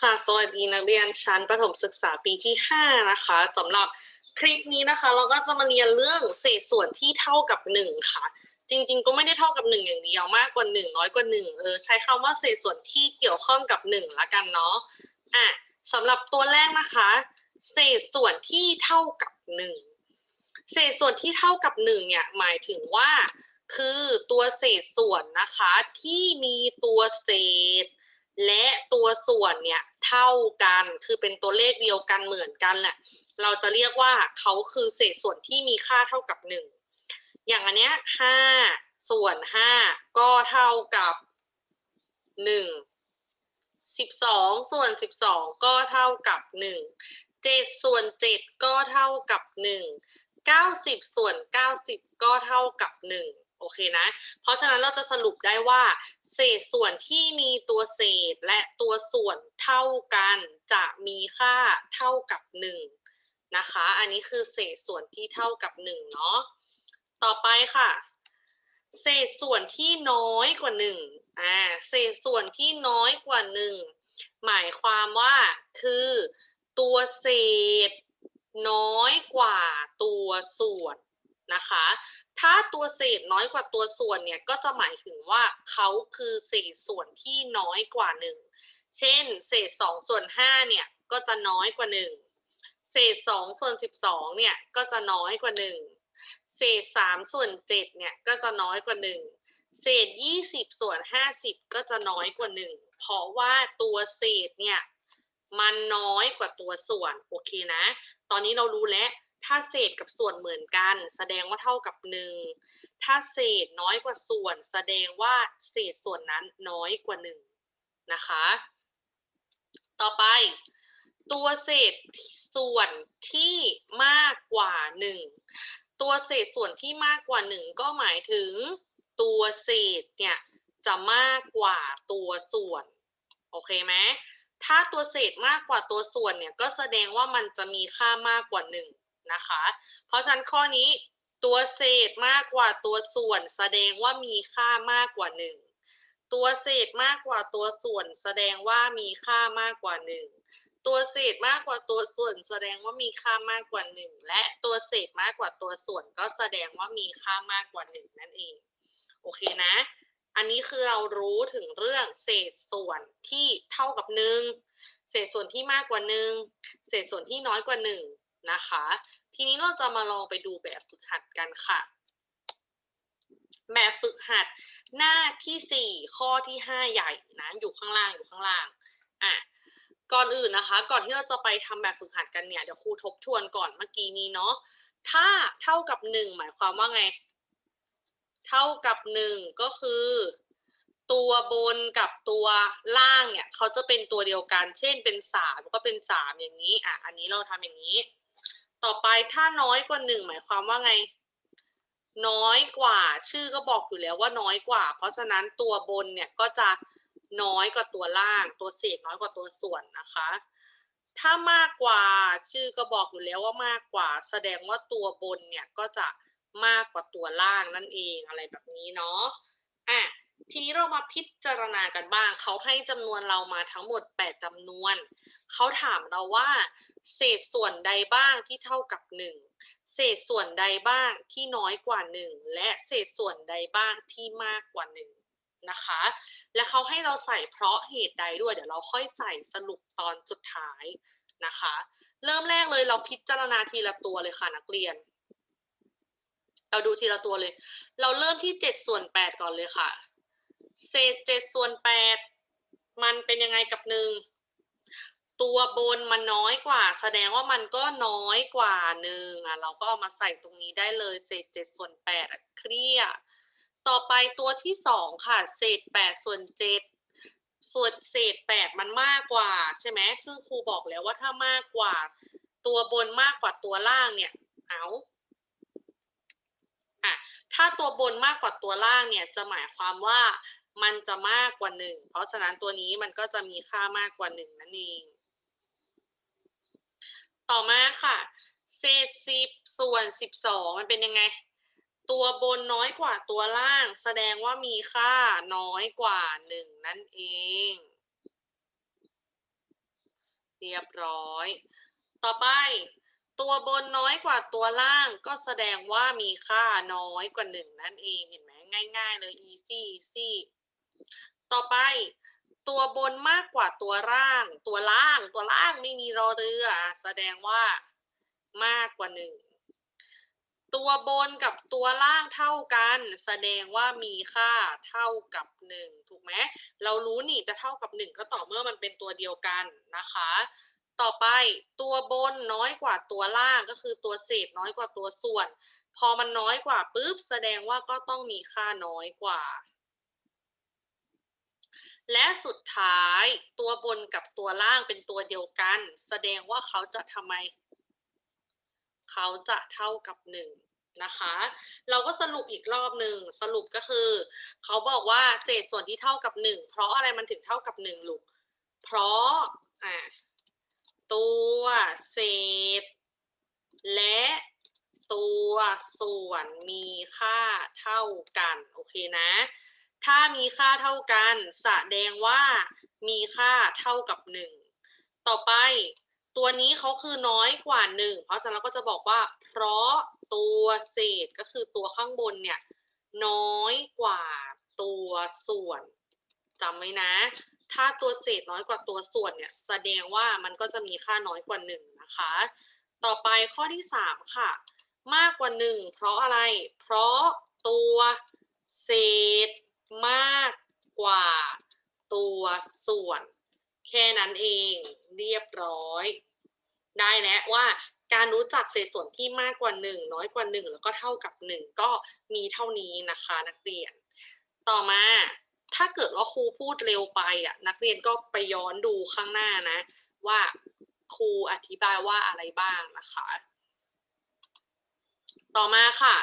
ค่ะสวัสดีนักเรียนชั้นประถมศึกษาปีที่ 5 นะคะสำหรับคลิปนี้นะคะ เราก็จะมาเรียนเรื่องเศษส่วนที่เท่ากับ 1 ค่ะ จริงๆ ก็ไม่ได้เท่ากับ 1 อย่างเดียวมากกว่า 1 น้อยกว่า 1 เออใช้คำว่าเศษส่วนที่เกี่ยวข้องกับ 1 ละกันเนาะอะสำหรับตัวแรกนะคะ เศษส่วนที่เท่ากับ 1 เศษส่วนที่เท่ากับ 1 เนี่ยหมายถึงว่า คือตัวเศษส่วนนะคะที่มีตัวเศษ และตัวส่วนเนี่ยเท่ากันคือเป็นตัวเลขเดียวกันเหมือนกันแหละเราจะเรียกว่าเขาคือเศษส่วนที่มีค่าเท่ากับหนึ่งอย่างอันเนี้ยห้าส่วนห้าก็เท่ากับหนึ่งสิบสองส่วนสิบสองก็เท่ากับหนึ่งเจ็ดส่วนเจ็ดก็เท่ากับหนึ่งเก้าสิบส่วนเก้าสิบก็เท่ากับหนึ่ง โอเคนะ เพราะฉะนั้นเราจะสรุปได้ว่า เศษส่วนที่มีตัวเศษและตัวส่วนเท่ากันจะมีค่าเท่ากับ1นะคะ อันนี้คือเศษส่วนที่เท่ากับ1เนาะ ต่อไปค่ะ เศษส่วนที่น้อยกว่า1อ่า เศษส่วนที่น้อยกว่า 1 หมายความว่าคือตัวเศษน้อยกว่าตัวส่วนนะคะ ถ้าตัวเศษน้อยกว่าตัวส่วนเนี่ยก็จะหมายถึงว่าเขาคือเศษส่วนที่น้อยกว่าหนึ่งเช่น เศษสองส่วนห้าเนี่ยก็จะน้อยกว่าหนึ่งเศษสองส่วนสิบสองเนี่ยก็จะน้อยกว่าหนึ่งเศษสามส่วนเจ็ดเนี่ยก็จะน้อยกว่าหนึ่งเศษยี่สิบส่วนห้าสิบก็จะน้อยกว่าหนึ่งเพราะว่าตัวเศษเนี่ยมันน้อยกว่าตัวส่วนโอเคนะ ตอนนี้เรารู้แล้ว ถ้าเศษกับส่วนเหมือนกัน แสดงว่าเท่ากับหนึ่งถ้าเศษน้อยกว่าส่วน แสดงว่าเศษส่วนนั้นน้อยกว่าหนึ่งนะคะ ต่อไป ตัวเศษส่วนที่มากกว่าหนึ่งตัวเศษส่วนที่มากกว่าหนึ่งก็หมายถึง ตัวเศษเนี่ยจะมากกว่าตัวส่วน โอเคไหมถ้าตัวเศษมากกว่าตัวส่วนเนี่ยก็แสดงว่ามันจะมีค่ามากกว่าห นะคะ เพราะฉะนั้นข้อนี้ตัวเศษมากกว่าตัวส่วนแสดงว่ามีค่ามากกว่าหนึ่งตัวเศษมากกว่าตัวส่วนแสดงว่ามีค่ามากกว่าหนึ่งตัวเศษมากกว่าตัวส่วนแสดงว่ามีค่ามากกว่าหนึ่งและตัวเศษมากกว่าตัวส่วนก็แสดงว่ามีค่ามากกว่าหนึ่งนั่นเอง โอเคนะ อันนี้คือเรารู้ถึงเรื่องเศษส่วนที่เท่ากับหนึ่งเศษส่วนที่มากกว่าหนึ่งเศษส่วนที่น้อยกว่าห นะคะ ทีนี้เราจะมาลองไปดูแบบฝึกหัดกันค่ะ แบบฝึกหัดหน้าที่ 4 ข้อที่ 5 ใหญ่นะอยู่ข้างล่างอยู่ข้างล่างอะก่อนอื่นนะคะ ก่อนที่เราจะไปทำแบบฝึกหัดกันเนี่ยเดี๋ยวครูทบทวนก่อนเมื่อกี้นี้เนาะถ้าเท่ากับ 1 หมายความว่าไง เท่ากับ 1 ก็คือ ตัวบนกับตัวล่างเนี่ยเขาจะเป็นตัวเดียวกัน เช่นเป็น3ก็เป็น 3 อย่างนี้อะอันนี้เราทำอย่างนี้ ต่อไปถ้าน้อยกว่าหนึ่งหมายความว่าไง น้อยกว่า ชื่อก็บอกอยู่แล้วว่าน้อยกว่า เพราะฉะนั้นตัวบนเนี่ยก็จะน้อยกว่าตัวล่าง ตัวเศษน้อยกว่าตัวส่วนนะคะ ถ้ามากกว่าชื่อก็บอกอยู่แล้วว่ามากกว่า แสดงว่าตัวบนเนี่ยก็จะมากกว่าตัวล่างนั่นเองอะไรแบบนี้เนาะ ทีนี้เรามาพิจารณากันบ้าง เขาให้จำนวนเรามาทั้งหมด 8จำนวน เขาถามเราว่า เศษส่วนใดบ้างที่เท่ากับ 1 เศษส่วนใดบ้างที่น้อยกว่า 1 และเศษส่วนใดบ้างที่มากกว่า 1 นะคะ และเขาให้เราใส่เพราะเหตุใดด้วย เดี๋ยวเราค่อยใส่สรุปตอนสุดท้ายนะคะ เริ่มแรกเลยเราพิจารณาทีละตัวเลยค่ะนักเรียนเราดูทีละตัวเลย เราเริ่มที่7ส่วน8ก่อนเลยค่ะ เศษเจ็ดส่วนแปดมันเป็นยังไงกับหนึ่งตัวบนมันน้อยกว่า แสดงว่ามันก็น้อยกว่าหนึ่งอะเราก็เอามาใส่ตรงนี้ได้เลยเศษเจ็ดส่วนแปดเคลียร์ต่อไปตัวที่สองค่ะ เศษแปดส่วนเจ็ดส่วนเศษแปดมันมากกว่า ใช่ไหมซึ่งครูบอกแล้วว่าถ้ามากกว่า ตัวบนมากกว่าตัวล่างเนี่ยเอาอะถ้าตัวบนมากกว่าตัวล่างเนี่ยจะหมายความว่า มันจะมากกว่าหนึ่งเพราะฉะนั้นตัวนี้มันก็จะมีค่ามากกว่าหนึ่งนั่นเอง ต่อมาค่ะ เศษสิบส่วนสิบสองมันเป็นยังไง ตัวบนน้อยกว่าตัวล่าง แสดงว่ามีค่าน้อยกว่าหนึ่งนั่นเอง เรียบร้อย ต่อไป ตัวบนน้อยกว่าตัวล่าง ก็แสดงว่ามีค่าน้อยกว่าหนึ่งนั่นเองเห็นไหมง่าย ๆ เลย easy easy ต่อไปตัวบนมากกว่าตัวล่าง ตัวล่าง ตัวล่างไม่มีรอเรือ แสดงว่ามากกว่าหนึ่งตัวบนกับตัวล่างเท่ากัน แสดงว่ามีค่าเท่ากับหนึ่งถูกไหมเรารู้นี่จะเท่ากับหนึ่งก็ต่อเมื่อมันเป็นตัวเดียวกันนะคะ ต่อไปตัวบนน้อยกว่าตัวล่างก็คือตัวเศษน้อยกว่าตัวส่วน พอมันน้อยกว่าปุ๊บแสดงว่าก็ต้องมีค่าน้อยกว่า และสุดท้ายตัวบนกับตัวล่างเป็นตัวเดียวกัน แสดงว่าเขาจะทำไม เขาจะเท่ากับหนึ่งนะคะ เราก็สรุปอีกรอบหนึ่งสรุปก็คือ เขาบอกว่าเศษส่วนที่เท่ากับหนึ่งเพราะอะไรมันถึงเท่ากับหนึ่งลูก เพราะอะตัวเศษ และตัวส่วนมีค่าเท่ากัน โอเคนะ ถ้ามีค่าเท่ากันแสดงว่ามีค่าเท่ากับหนึ่งต่อไปตัวนี้เขาคือน้อยกว่าหนึ่งเพราะฉะนั้นเราก็จะบอกว่า เพราะตัวเศษก็คือตัวข้างบนเนี่ยน้อยกว่าตัวส่วนจำไว้นะ ถ้าตัวเศษน้อยกว่าตัวส่วนเนี่ยแสดงว่ามันก็จะมีค่าน้อยกว่าหนึ่งนะคะ ต่อไปข้อที่สามค่ะ มากกว่าหนึ่งเพราะอะไร เพราะตัวเศษ มากกว่าตัวส่วน แค่นั้นเองเรียบร้อย ได้แล้วว่าการรู้จักเศษส่วนที่มากกว่าหนึ่งน้อยกว่าหนึ่งแล้วก็เท่ากับหนึ่งก็มีเท่านี้นะคะนักเรียน ต่อมาถ้าเกิดว่าครูพูดเร็วไปอะนักเรียนก็ไปย้อนดูข้างหน้านะ ว่าครูอธิบายว่าอะไรบ้างนะคะ ต่อมาค่ะ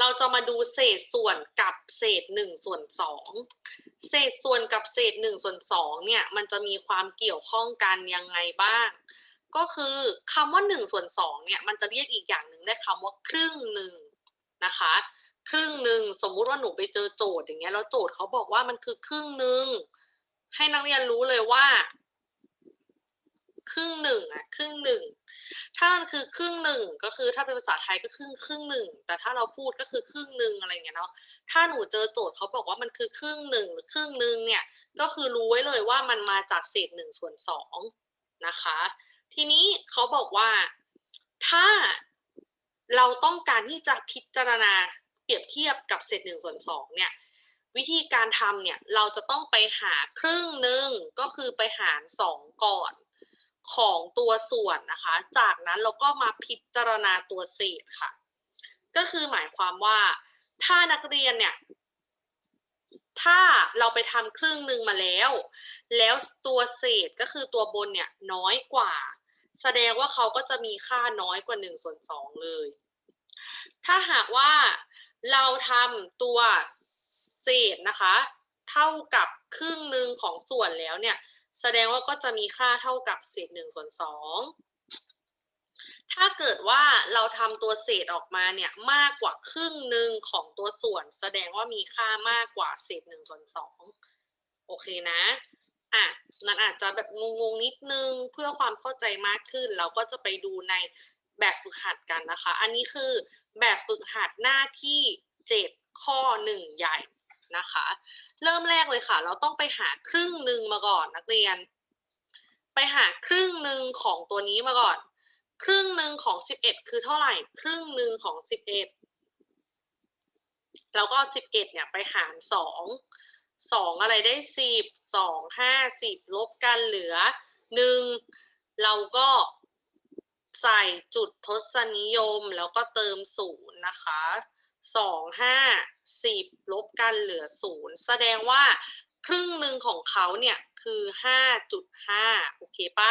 เราจะมาดูเศษส่วนกับเศษหนึ่งส่วนสองเศษส่วนกับเศษหนึ่งส่วนสองเนี่ยมันจะมีความเกี่ยวข้องกันยังไงบ้าง ก็คือคำว่าหนึ่งส่วนสองเนี่ยมันจะเรียกอีกอย่างหนึ่งได้คำว่าครึ่งหนึ่งนะคะ ครึ่งหนึ่งสมมุติว่าหนูไปเจอโจทย์อย่างเงี้ยแล้วโจทย์เขาบอกว่ามันคือครึ่งหนึ่งให้นักเรียนรู้เลยว่า ครึ่งหนึ่งอะครึ่งหนึ่ง ถ้ามันคือครึ่งหนึ่งก็คือถ้าเป็นภาษาไทยก็ครึ่งครึ่งหนึ่ง แต่ถ้าเราพูดก็คือครึ่งหนึ่งอะไรเงี้ยเนาะ ถ้าหนูเจอโจทย์เขาบอกว่ามันคือครึ่งหนึ่งหรือครึ่งหนึ่งเนี่ย ก็คือรู้ไว้เลยว่ามันมาจากเศษหนึ่งส่วนสองนะคะ ทีนี้เขาบอกว่าถ้าเราต้องการที่จะพิจารณาเปรียบเทียบกับเศษหนึ่งส่วนสองเนี่ยวิธีการทำเนี่ยเราจะต้องไปหาครึ่งหนึ่งก็คือไปหารสองก่อน ของตัวส่วนนะคะ จากนั้นเราก็มาพิจารณาตัวเศษค่ะ ก็คือหมายความว่าถ้านักเรียนเนี่ย ถ้าเราไปทำครึ่งหนึ่งมาแล้ว แล้วตัวเศษก็คือตัวบนเนี่ยน้อยกว่า แสดงว่าเขาก็จะมีค่าน้อยกว่า1ส่วน2เลย ถ้าหากว่าเราทำตัวเศษนะคะ เท่ากับครึ่งหนึ่งของส่วนแล้วเนี่ย แสดงว่าก็จะมีค่าเท่ากับเศษ1ส่วน2ถ้าเกิดว่าเราทำตัวเศษออกมาเนี่ยมากกว่าครึ่งหนึ่งของตัวส่วน แสดงว่ามีค่ามากกว่าเศษ1ส่วน2โอเคนะอะมันอาจจะแบบงงๆนิดนึงเพื่อความเข้าใจมากขึ้น เราก็จะไปดูในแบบฝึกหัดกันนะคะ อันนี้คือแบบฝึกหัดหน้าที่ 7 ข้อ 1 ใหญ่ นะคะ เริ่มแรกเลยค่ะ เราต้องไปหาครึ่งหนึ่งมาก่อนนักเรียน ไปหาครึ่งหนึ่งของตัวนี้มาก่อน ครึ่งหนึ่งของ11คือเท่าไหร่ ครึ่งหนึ่งของ11แล้วก็11เนี่ยไปหาร2สองอะไรได้สิบสองห้าสิบลบกันเหลือหนึ่งเราก็ใส่จุดทศนิยมแล้วก็เติมศูนย์นะคะ สองห้าสิบลบกันเหลือศูนย์แสดงว่าครึ่งหนึ่งของเขาเนี่ยคือห้าจุดห้าโอเคปะ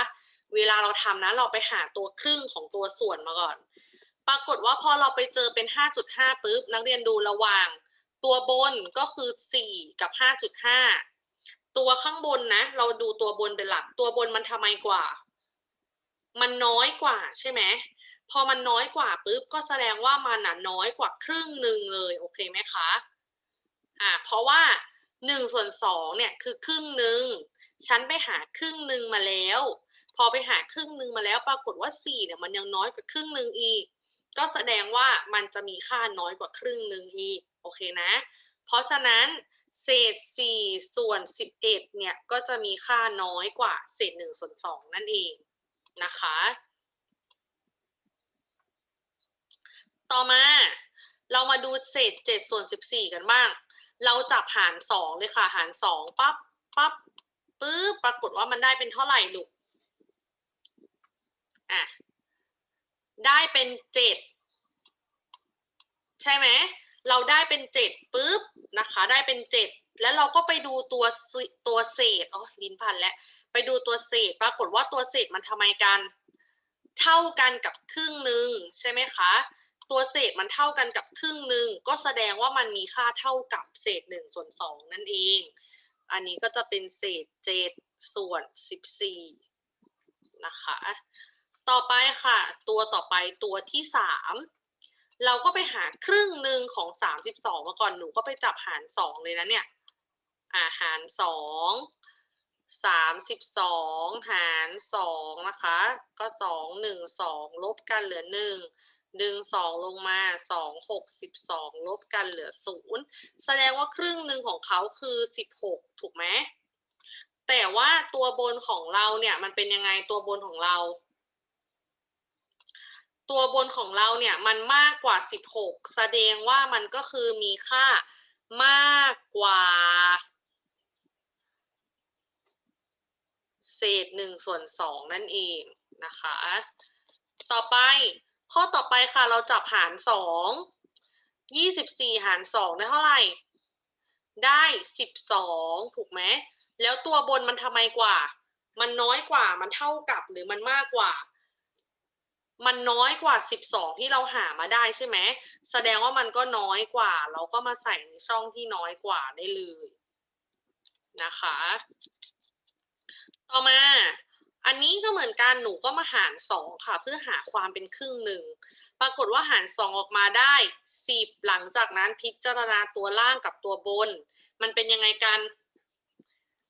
เวลาเราทำนะเราไปหาตัวครึ่งของตัวส่วนมาก่อน ปรากฏว่าพอเราไปเจอเป็น 5.5ปุ๊บนักเรียนดูระหว่าง ตัวบนก็คือ 4 กับ 5.5 ตัวข้างบนนะ เราดูตัวบนเป็นหลัก ตัวบนมันทำไมกว่า มันน้อยกว่าใช่ไหม พอมันน้อยกว่าปุ๊บก็แสดงว่ามันน่ะน้อยกว่าครึ่งหนึ่งเลยโอเคไหมคะอ่าเพราะว่า1ส่วน2เนี่ยคือครึ่งหนึ่งฉันไปหาครึ่งหนึ่งมาแล้ว พอไปหาครึ่งหนึ่งมาแล้วปรากฏว่าสี่เนี่ยมันยังน้อยกว่าครึ่งหนึ่งอีก ก็แสดงว่ามันจะมีค่าน้อยกว่าครึ่งหนึ่งอีกโอเคนะ เพราะฉะนั้นเศษสี่ส่วนสิบเอ็ดเนี่ยก็จะมีค่าน้อยกว่าเศษหนึ่งส่วนสองนั่นเองนะคะ ต่อมา เรามาดูเศษเจ็ดส่วนสิบสี่กันบ้าง เราจับหารสองเลยค่ะ หารสองปั๊บปั๊บปึ๊บปรากฏว่ามันได้เป็นเท่าไหร่ลูกอะได้เป็นเจ็ดใช่ไหมเราได้เป็นเจ็ดปุ๊บนะคะ ได้เป็นเจ็ดแล้วเราก็ไปดูตัวตัวเศษอ๋อลิ้นพันแล้วไปดูตัวเศษ ปรากฏว่าตัวเศษมันทำไมกัน เท่ากันกับครึ่งหนึ่งใช่ไหมคะ ตัวเศษมันเท่ากันกับครึ่งหนึ่งก็แสดงว่ามันมีค่าเท่ากับเศษหนึ่งส่วนสองนั่นเอง อันนี้ก็จะเป็นเศษเจ็ดส่วนสิบสี่นะคะ ต่อไปค่ะ ตัวต่อไปตัวที่สามเราก็ไปหาครึ่งหนึ่งของสามสิบสองมาก่อนหนูก็ไปจับหารสองเลยนะเนี่ยอ่าหารสองสามสิบสองหารสองนะคะ ก็สองหนึ่งสองลบกันเหลือหนึ่ง ดึงสองลงมาสองหกสิบสองลบกันเหลือศูนย์แสดงว่าครึ่งหนึ่งของเขาคือสิบหกถูกไหม แต่ว่าตัวบนของเราเนี่ยมันเป็นยังไงตัวบนของเรา ตัวบนของเราเนี่ยมันมากกว่า 16 แสดงว่ามันก็คือมีค่ามากกว่าเศษหนึ่งส่วนสองนั่นเองนะคะ ต่อไป ข้อต่อไปค่ะเราจับหารสองยี่สิบสี่หารสองได้เท่าไหร่ ได้สิบสองถูกไหมแล้วตัวบนมันทำไมกว่า มันน้อยกว่ามันเท่ากับหรือมันมากกว่า มันน้อยกว่า12ที่เราหามาได้ใช่ไหมแสดงว่ามันก็น้อยกว่า เราก็มาใส่ในช่องที่น้อยกว่าได้เลยนะคะ ต่อมา อันนี้ก็เหมือนกันหนูก็มาหารสองค่ะ เพื่อหาความเป็นครึ่งหนึ่งปรากฏว่าหารสองออกมาได้สิบหลังจากนั้นพิจารณาตัวล่างกับตัวบน มันเป็นยังไงกัน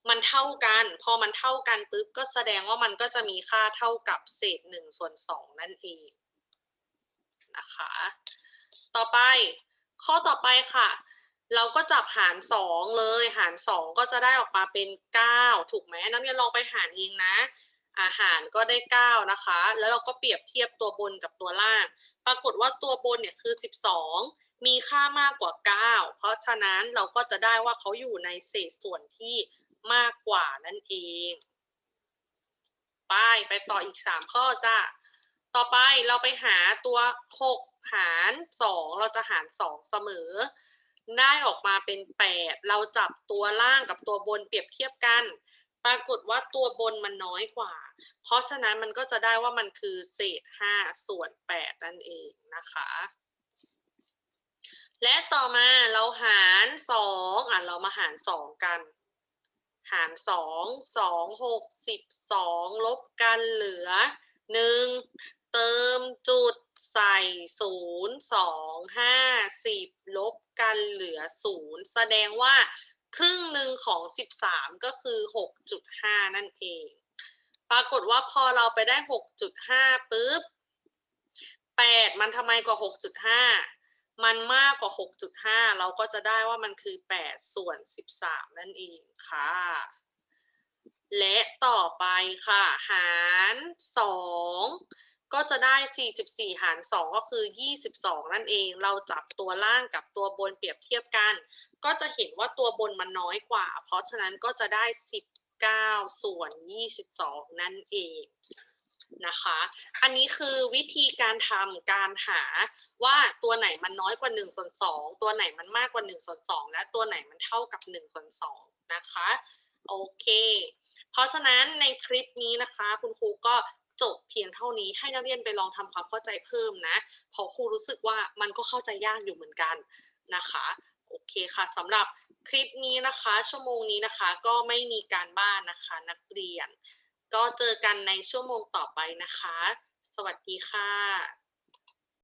มันเท่ากัน พอมันเท่ากันปุ๊บก็แสดงว่ามันก็จะมีค่าเท่ากับเศษหนึ่งส่วนสองนั่นเองนะคะ ต่อไปข้อต่อไปค่ะเราก็จับหารสองเลย หารสองก็จะได้ออกมาเป็นเก้าถูกไหมนักเรียนลองไปหารเองนะ อาหารก็ได้เก้านะคะ แล้วเราก็เปรียบเทียบตัวบนกับตัวล่าง ปรากฏว่าตัวบนเนี่ยคือสิบสองมีค่ามากกว่าเก้าเพราะฉะนั้นเราก็จะได้ว่าเขาอยู่ในเศษส่วนที่มากกว่านั่นเอง ไปไปต่ออีกสามข้อจ้ะ ต่อไปเราไปหาตัวหกหารสองเราจะหารสองเสมอ ได้ออกมาเป็นแปดเราจับตัวล่างกับตัวบนเปรียบเทียบกัน ปรากฏว่าตัวบนมันน้อยกว่า เพราะฉะนั้นมันก็จะได้ว่ามันคือเศษห้าส่วนแปดนั่นเองนะคะ และต่อมาเราหารสองอะเรามาหารสองกัน หารสองสองหกสิบสองลบกันเหลือหนึ่งเติมจุดใส่ศูนย์สองห้าสิบลบกันเหลือศูนย์แสดงว่า ครึ่งหนึ่งของสิบสามก็คือหกจุดห้านั่นเอง ปรากฏว่าพอเราไปได้หกจุดห้าปุ๊บแปดมันทำไมกว่าหกจุดห้ามันมากกว่า 6.5 เราก็จะได้ว่ามันคือ 8 ส่วน 13 นั่นเองค่ะ และต่อไปค่ะ หาร 2 ก็จะได้ 44 หาร 2 ก็คือ 22 นั่นเอง เราจับตัวล่างกับตัวบนเปรียบเทียบกัน ก็จะเห็นว่าตัวบนมันน้อยกว่า เพราะฉะนั้นก็จะได้ 19 ส่วน 22 นั่นเองนะคะ อันนี้คือวิธีการทำการหาว่าตัวไหนมันน้อยกว่า1ส่วน2ตัวไหนมันมากกว่า1ส่วน2และตัวไหนมันเท่ากับ1ส่วน2นะคะ โอเค เพราะฉะนั้นในคลิปนี้นะคะ คุณครูก็ จบเพียงเท่านี้ให้นักเรียนไปลองทำความเข้าใจเพิ่มนะเพราะครูรู้สึกว่ามันก็เข้าใจยากอยู่เหมือนกันนะคะโอเคค่ะสำหรับคลิปนี้นะคะ ชั่วโมงนี้นะคะ ก็ไม่มีการบ้านนะคะ นักเรียน ก็เจอกันในชั่วโมงต่อไปนะคะ สวัสดีค่ะ